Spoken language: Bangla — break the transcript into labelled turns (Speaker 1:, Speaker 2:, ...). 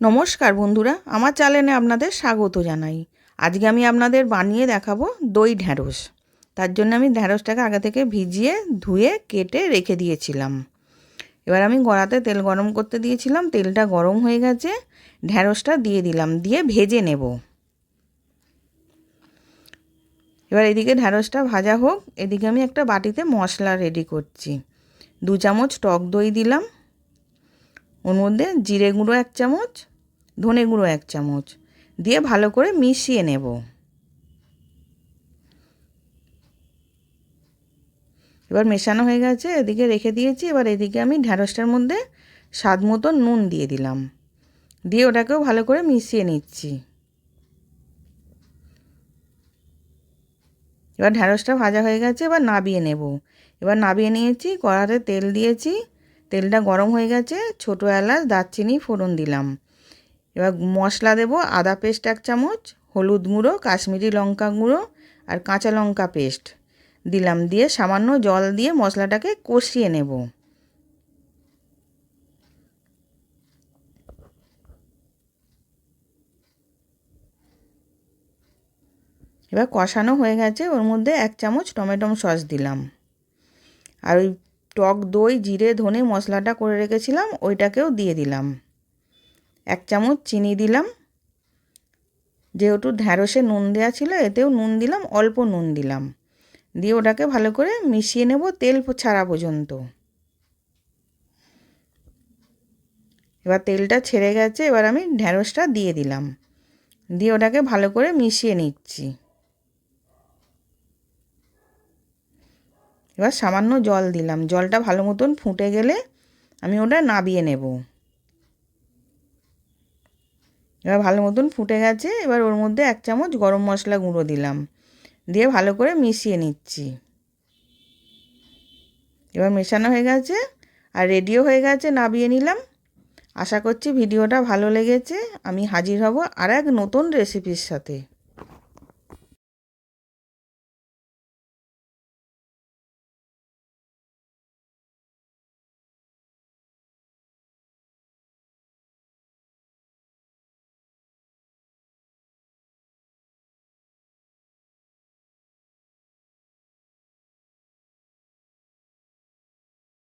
Speaker 1: নমস্কার বন্ধুরা, আমার চ্যানেলে আপনাদের স্বাগত জানাই। আজকে আমি আপনাদের বানিয়ে দেখাবো দই ঢ্যাঁড়স তার জন্য আমি ঢ্যাঁড়সটাকে আগে থেকে ভিজিয়ে, ধুয়ে, কেটে রেখে দিয়েছিলাম। এবার আমি গড়াতে তেল গরম করতে দিয়েছিলাম, তেলটা গরম হয়ে গেছে ঢ্যাঁড়সটা দিয়ে দিলাম, দিয়ে ভেজে নেব। এবার এদিকে ঢ্যাঁড়সটা ভাজা হোক, এদিকে আমি একটা বাটিতে মশলা রেডি করছি। দু চামচ টক দই দিলাম ওর মধ্যে জিরে গুঁড়ো এক চামচ, ধনে গুঁড়ো এক চামচ দিয়ে ভালো করে মিশিয়ে নেব। এবার মেশানো হয়ে গেছে, এদিকে রেখে দিয়েছি। এবার এদিকে আমি ঢ্যাঁড়সটার মধ্যে স্বাদ মতো নুন দিয়ে দিলাম। দিয়ে ওটাকেও ভালো করে মিশিয়ে নিচ্ছি। এবার ঢ্যাঁড়সটা ভাজা হয়ে গেছে, এবার নাবিয়ে নেব। এবার নাবিয়ে নিয়েছি কড়াতে তেল দিয়েছি। তেলটা গরম হয়ে গেছে, ছোটো এলাচ, দারচিনি, ফোড়ন দিলাম। এবার মশলা দেব আদা পেস্ট এক চামচ, হলুদ গুঁড়ো, কাশ্মীরি লঙ্কা গুঁড়ো আর কাঁচা লঙ্কা পেস্ট দিলাম। দিয়ে সামান্য জল দিয়ে মশলাটাকে কষিয়ে নেব। এবার কষানো হয়ে গেছে, ওর মধ্যে এক চামচ টমেটো সস দিলাম। আর ওই টক দই, জিরে, ধনে মশলাটা করে রেখেছিলাম, ওইটাকেও দিয়ে দিলাম। এক চামচ চিনি দিলাম। যেহেতু ঢ্যাঁড়সে নুন দেওয়া ছিল, এতেও নুন দিলাম, অল্প নুন দিলাম। দিয়ে ওটাকে ভালো করে মিশিয়ে নেব তেল ছাড়া পর্যন্ত। এবার তেলটা ছেড়ে গেছে, এবার আমি ঢ্যাঁড়সটা দিয়ে দিলাম। দিয়ে ওটাকে ভালো করে মিশিয়ে নিচ্ছি। এবার সামান্য জল দিলাম। জলটা ভালো মতন ফুটে গেলে আমি ওটা নাবিয়ে নেব। এবার ভালো মতন ফুটে গেছে, এবার ওর মধ্যে এক চামচ গরম মশলা গুঁড়ো দিলাম। দিয়ে ভালো করে মিশিয়ে নিচ্ছি। এবার মেশানো হয়ে গেছে আর রেডিও হয়ে গেছে, নাবিয়ে নিলাম। আশা করছি ভিডিওটা ভালো লেগেছে। আমি হাজির হব আর এক নতুন রেসিপির সাথে।